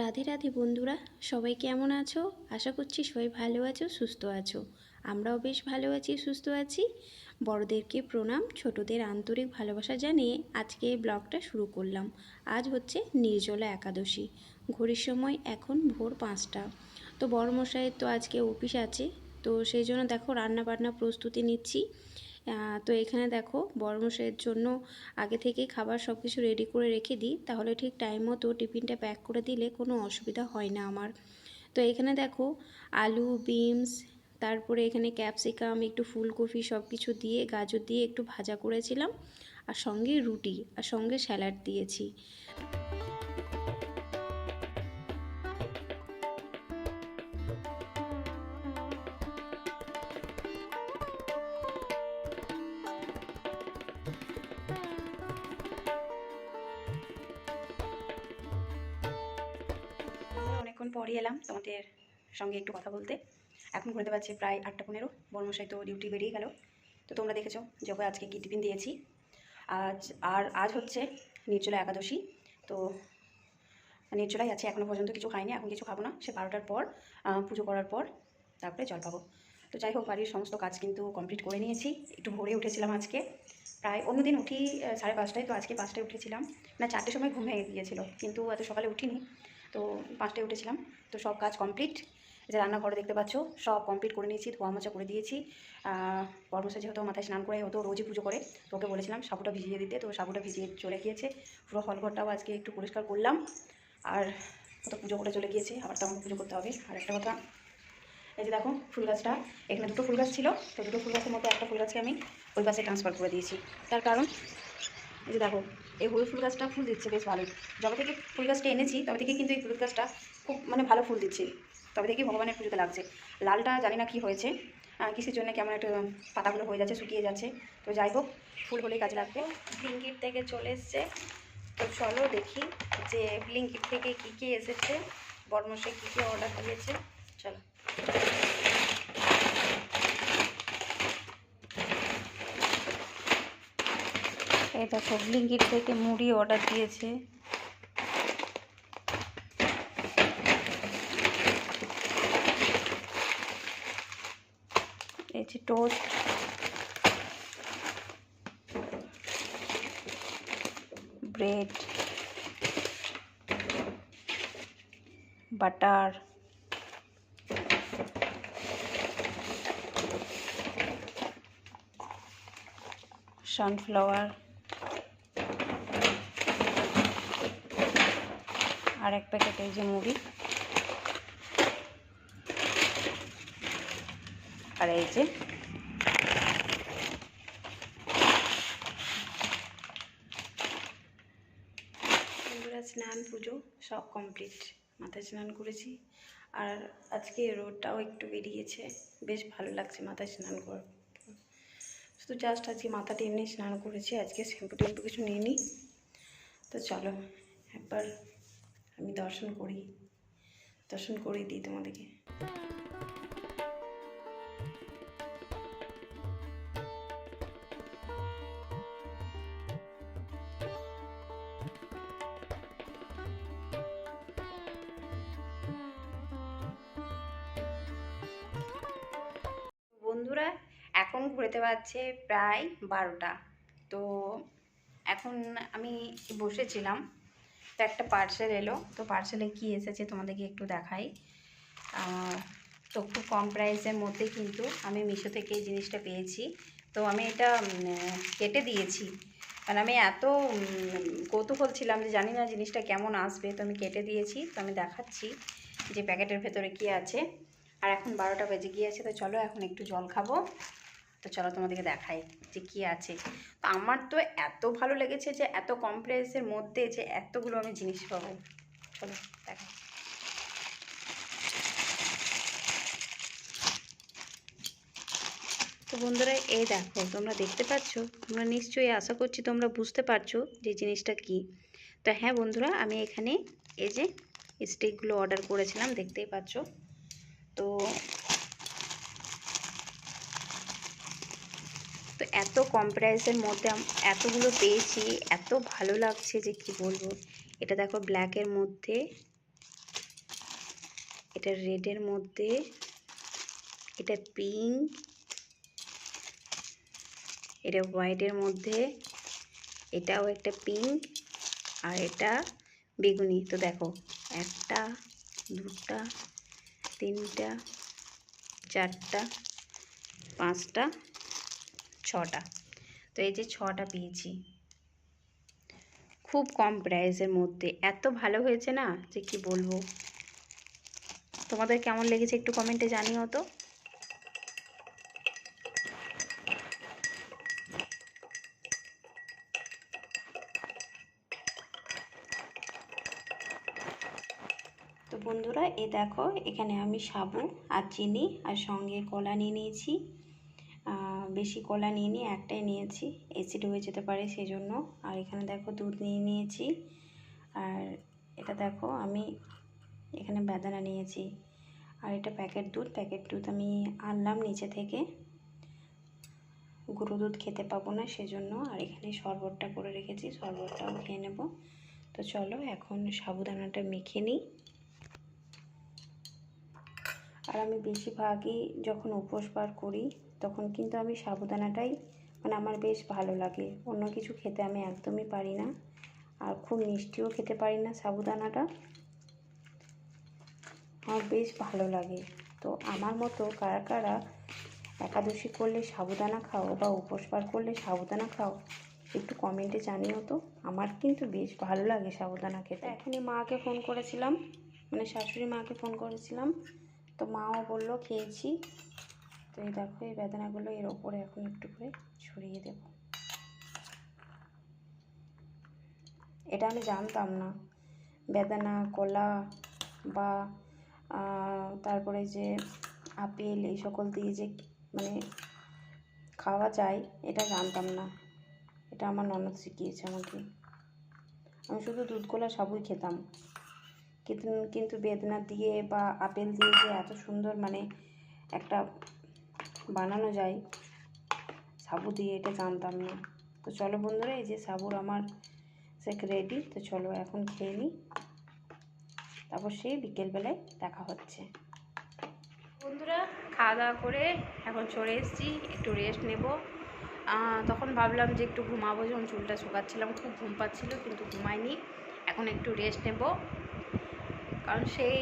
রাধে রাধে বন্ধুরা, সবাই কেমন আছো? আশা করছি সবাই ভালো আছো, সুস্থ আছো। আমরাও বেশ ভালো আছি, সুস্থ আছি। বড়দেরকে প্রণাম, ছোটদের আন্তরিক ভালোবাসা জানিয়ে আজকে এই ব্লগটা শুরু করলাম। আজ হচ্ছে নির্জলা একাদশী। ঘড়ির সময় এখন ভোর পাঁচটা। তো বড় মশাইয়ের তো আজকে অফিস আছে, তো সেই জন্য দেখো রান্না বান্না প্রস্তুতি নিচ্ছি। তো এখানে দেখো বড়মশাইয়ের জন্য আগে থেকেই খাবার সব কিছু রেডি করে রেখে দিই। তাহলে ঠিক টাইম মতো টিফিনটা প্যাক করে দিলে কোনো অসুবিধা হয় না আমার। তো এখানে দেখো আলু বিনস তারপরে এখানে ক্যাপসিকাম একটু ফুলকপি সব কিছু দিয়ে, গাজর দিয়ে একটু ভাজা করেছিলাম। আর সঙ্গে রুটি, আর সঙ্গে স্যালাড দিয়েছি। পরই এলাম তোমাদের সঙ্গে একটু কথা বলতে। এখন ঘুরতে পারছি প্রায় আটটা পনেরো। বর্মশাই তো ডিউটি বেরিয়ে গেল। তো তোমরা দেখেছ যে ওকে আজকে কি টিফিন দিয়েছি। আজ, আর আজ হচ্ছে নির্জলা একাদশী। তো নির্জলাই আছে এখনও পর্যন্ত কিছু খাইনি এখন কিছু খাব না। সে বারোটার পর পুজো করার পর তারপরে জল পাবো। তো যাই হোক, বাড়ির সমস্ত কাজ কিন্তু কমপ্লিট করে নিয়েছি। একটু ভোরে উঠেছিলাম আজকে। প্রায় অন্যদিন উঠি সাড়ে পাঁচটায়। তো আজকে পাঁচটায় উঠেছিলাম। না, চারটের সময় ঘুম ভেঙে গিয়েছিল। কিন্তু এত সকালে উঠিনি। তো পাঁচটায় উঠেছিলাম। তো সব কাজ কমপ্লিট যে রান্নাঘরে দেখতে পাচ্ছ, সব কমপ্লিট করে নিয়েছি, ধোয়া মোছা করে দিয়েছি। পরমসা যেহেতু মাথায় স্নান করে ও তো রোজই পুজো করে, তো ওকে বলেছিলাম সাবুটা ভিজিয়ে দিতে। তো সাবুটা ভিজিয়ে চলে গিয়েছে, পুরো হলঘরটাও আজকে একটু পরিষ্কার করলাম। আর ও তো পুজো করে চলে গিয়েছে, আবার তো আমাকে পুজো করতে হবে। আর একটা কথা, এই যে দেখো ফুল গাছটা, এখানে দুটো ফুল গাছ ছিল, তো দুটো ফুল গাছের মধ্যে একটা ফুল গাছকে আমি ওই পাশে ট্রান্সফার করে দিয়েছি। তার কারণ, এই যে দেখো এই হলুদ ফুল গাছটা ফুল দিচ্ছে, বেশ ভালোই। যবে থেকে ফুল গাছটা এনেছি, তবে থেকে কিন্তু এই হলুদ গাছটা খুব মানে ভালো ফুল দিচ্ছে। তবে থেকেই ভগবানের পুজোতে লাগছে। লালটা জানি না কি হয়েছে। কিসের জন্য কেমন একটা পাতাগুলো হয়ে যাচ্ছে, শুকিয়ে যাচ্ছে। তো যাই হোক, ফুল হলেই কাজে লাগবে। ব্লিঙ্কিট থেকে চলে এসছে। তো চলো দেখি যে ব্লিঙ্কিট থেকে কী কী এসেছে। বর্মসে কী কী অর্ডার দিয়েছে। চলো। এই দেখো থেকে মুড়ি অর্ডার দিয়েছে। এই টোস্ট ব্রেড বাটার সানফ্লাওয়ার আর এক প্যাকেট এই যে মুড়ি। আর এই যে স্নান, পুজো সব কমপ্লিট মাথায় স্নান করেছি। আর আজকে রোদটাও একটু বেরিয়েছে। বেশ ভালো লাগছে মাথায় স্নান করার। শুধু জাস্ট আজকে মাথাটা এমনি স্নান করেছি। আজকে শ্যাম্পু টেম্পু কিছু নিইনি। তো চলো, একবার আমি দর্শন করি। দর্শন করে দিই তোমাদেরকে। বন্ধুরা, এখন ঘুরেতে পারছে প্রায় বারোটা। তো এখন আমি বসেছিলাম। তো একটা পার্সেল এলো। তো পার্সেলে কি এসেছে তোমাদেরকে একটু দেখাই। তো খুব কম প্রাইসের মধ্যে কিন্তু আমি মিশো থেকে এই জিনিসটা পেয়েছি। তো আমি এটা কেটে দিয়েছি। কারণ আমি এত কৌতূহল ছিলাম যে জানি না জিনিসটা কেমন আসবে। তো আমি কেটে দিয়েছি। তো আমি দেখাচ্ছি যে প্যাকেটের ভেতরে কি আছে। আর এখন বারোটা বেজে গিয়েছে। তো চলো এখন একটু জল খাব। তো চলো তোমাদেরকে দেখাই যে কি আছে। তো আমার তো এত ভালো লেগেছে যে, এত কম প্রাইসের মধ্যে যে এতগুলো আমি জিনিস পাবো। চলো দেখাই। তো বন্ধুরা, এই দেখো, তোমরা দেখতে পাচ্ছ? তোমরা নিশ্চয়ই আশা করছি তোমরা বুঝতে পারছ যে জিনিসটা কি। তো হ্যাঁ বন্ধুরা, আমি এখানে এই যে স্টিকগুলো অর্ডার করেছিলাম, দেখতেই পাচ্ছ। তো তো এত কম প্রাইসের মধ্যে এতগুলো পেয়েছি, এত ভালো লাগছে যে কি বলব? এটা দেখো ব্ল্যাকের মধ্যে, এটা রেডের মধ্যে, এটা পিঙ্ক এটা হোয়াইটের মধ্যে, এটাও একটা পিঙ্ক আর এটা বেগুনি। তো দেখো, একটা, দুটা, তিনটা, চারটা, পাঁচটা ছটা। তো এই যে ছটা পেয়েছি। খুব কম প্রাইসের মধ্যে। এত ভালো হয়েছে না যে কি বলব? তোমাদের কেমন লেগেছে একটু কমেন্টে জানিও তো বন্ধুরা, এ দেখো, এখানে আমি সাবু আর চিনি আর সঙ্গে কলা নিয়ে নিয়েছি। বেশি কলা নিয়ে নিয়ে একটাই নিয়েছি অ্যাসিড হয়ে যেতে পারে সেই জন্য আর এখানে দেখো দুধ নিয়ে নিয়েছি। আর এটা দেখো আমি এখানে বেদানা নিয়েছি। আর এটা প্যাকেট দুধ প্যাকেট দুধ আমি আনলাম নিচে থেকে। গুঁড়ো দুধ খেতে পাবো না সেজন্য। আর এখানে শরবতটা করে রেখেছি, শরবতটাও খেয়ে নেব। তো চলো এখন সাবুদানাটা মেখে নিই। আর আমি বেশিরভাগই যখন উপোস বার করি তখন কিন্তু আমি সাবুদানাটাই মানে আমার বেশ ভালো লাগে। অন্য কিছু খেতে আমি একদমই পারি না। আর খুব মিষ্টিও খেতে পারি না সাবুদানাটা আমার বেশ ভালো লাগে। তো আমার মতো কারা কারা একাদশী করলে সাবুদানা খাও বা উপোস বার করলে সাবুদানা খাও, একটু কমেন্টে জানিও তো। আমার কিন্তু বেশ ভালো লাগে সাবুদানা খেতে। এখনই মাকে ফোন করেছিলাম মানে শাশুড়ি মাকে ফোন করেছিলাম। তো মাও বলল খেয়েছি। তো এই দেখো, এই বেদানাগুলো এর ওপরে এখন একটু করে ছড়িয়ে দেব। এটা আমি জানতাম না। বেদানা, কলা বা তারপরে যে আপেল, এই সকল দিয়ে যে মানে খাওয়া যায়, এটা জানতাম না। এটা আমার ননদ শিখিয়েছে আমাকে। আমি শুধু দুধ, কলা সাবুই খেতাম। কিন্তু কিন্তু বেদনা দিয়ে বা আপেল দিয়ে যে এত সুন্দর মানে একটা বানানো যায়। সাবু দিয়ে এটা জানতাম না। তো চলো বন্ধুরা, এই যে সাবুর আমার সেক রেডি তো চলো এখন খেয়ে নিই। তারপর সেই বিকেলবেলায় দেখা হচ্ছে। বন্ধুরা খাওয়া দাওয়া করে এখন চলে এসেছি, একটু রেস্ট নেব। তখন ভাবলাম যে একটু ঘুমাবো, যখন চুলটা শুকাচ্ছিলাম, খুব ঘুম পাচ্ছিল, কিন্তু ঘুমাইনি। এখন একটু রেস্ট নেব। কারণ সেই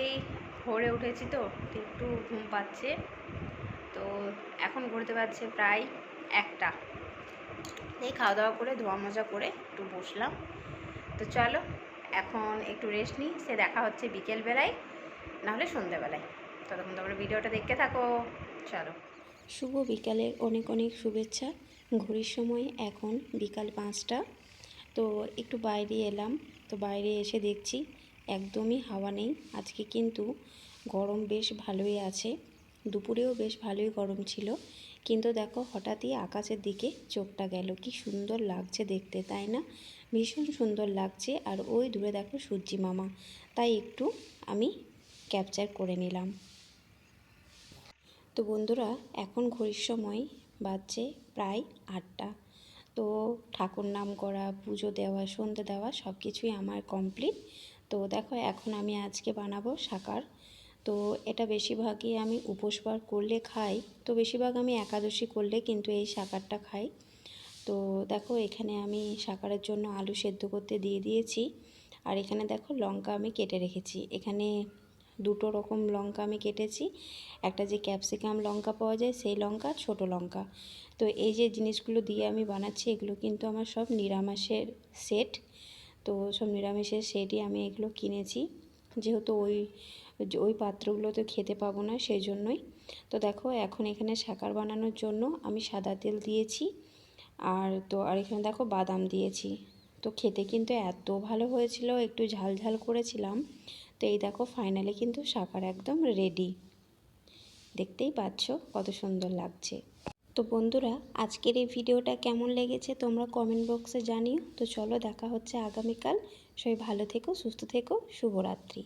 ভোরে উঠেছি তো তো একটু ঘুম পাচ্ছে। তো এখন ঘুরতে পারছে প্রায় একটা। এই খাওয়া দাওয়া করে ধোয়া মজা করে একটু বসলাম। তো চলো, এখন একটু রেস্ট নিই, সে দেখা হচ্ছে বিকেলবেলায়, নাহলে সন্ধ্যেবেলায়। ততক্ষণ তোমরা ভিডিওটা দেখতে থাকো। চলো। শুভ বিকালের অনেক অনেক শুভেচ্ছা। ঘড়ির সময় এখন বিকাল পাঁচটা। তো একটু বাইরে এলাম, তো বাইরে এসে দেখছি একদমই হাওয়া নেই। আজকে কিন্তু গরম বেশ ভালোই আছে। দুপুরেও বেশ ভালোই গরম ছিল। কিন্তু দেখো, হঠাৎই আকাশের দিকে চোখটা গেল। কি সুন্দর লাগছে দেখতে, তাই না? ভীষণ সুন্দর লাগছে। আর ওই দূরে দেখো সূর্যি মামা। তাই একটু আমি ক্যাপচার করে নিলাম। তো বন্ধুরা, এখন ঘড়ির সময় বাজছে প্রায় আটটা। তো ঠাকুর নাম করা, পুজো দেওয়া, সন্ধে দেওয়া সব কিছুই আমার কমপ্লিট তো দেখো, এখন আমি আজকে বানাবো সাকার তো এটা বেশিরভাগই আমি উপোস বার করলে খাই। তো বেশিরভাগ আমি একাদশী করলে কিন্তু এই সাকারটা খাই। তো দেখো, এখানে আমি সাকারের জন্য আলু সেদ্ধ করতে দিয়ে দিয়েছি। আর এখানে দেখো, লঙ্কা আমি কেটে রেখেছি। এখানে দুটো রকম লঙ্কা আমি কেটেছি। একটা যে ক্যাপসিকাম লঙ্কা পাওয়া যায়, সেই লঙ্কা, ছোট লঙ্কা। তো এই যে জিনিসগুলো দিয়ে আমি বানাচ্ছি, এগুলো কিন্তু আমার সব নিরামিষের সেট। তো সব নিরামিষের সেটই আমি এগুলো কিনেছি। যেহেতু ওই ওই পাত্রগুলোতে খেতে পাবো না সেই জন্যই তো দেখো, এখন এখানে সাকার বানানোর জন্য আমি সাদা তেল দিয়েছি। আর তো, আর এখানে দেখো বাদাম দিয়েছি। তো খেতে কিন্তু এত ভালো হয়েছিল, একটু ঝাল ঝাল করেছিলাম। তো এই দেখো ফাইনালি কিন্তু সাকার একদম রেডি দেখতেই পাচ্ছ কত সুন্দর লাগছে। তো বন্ধুরা, আজকের এই ভিডিওটা কেমন লেগেছে তোমরা কমেন্ট বক্সে জানিও। তো চলো, দেখা হচ্ছে আগামীকাল। সবাই ভালো থেকো, সুস্থ থেকো, শুভরাত্রি।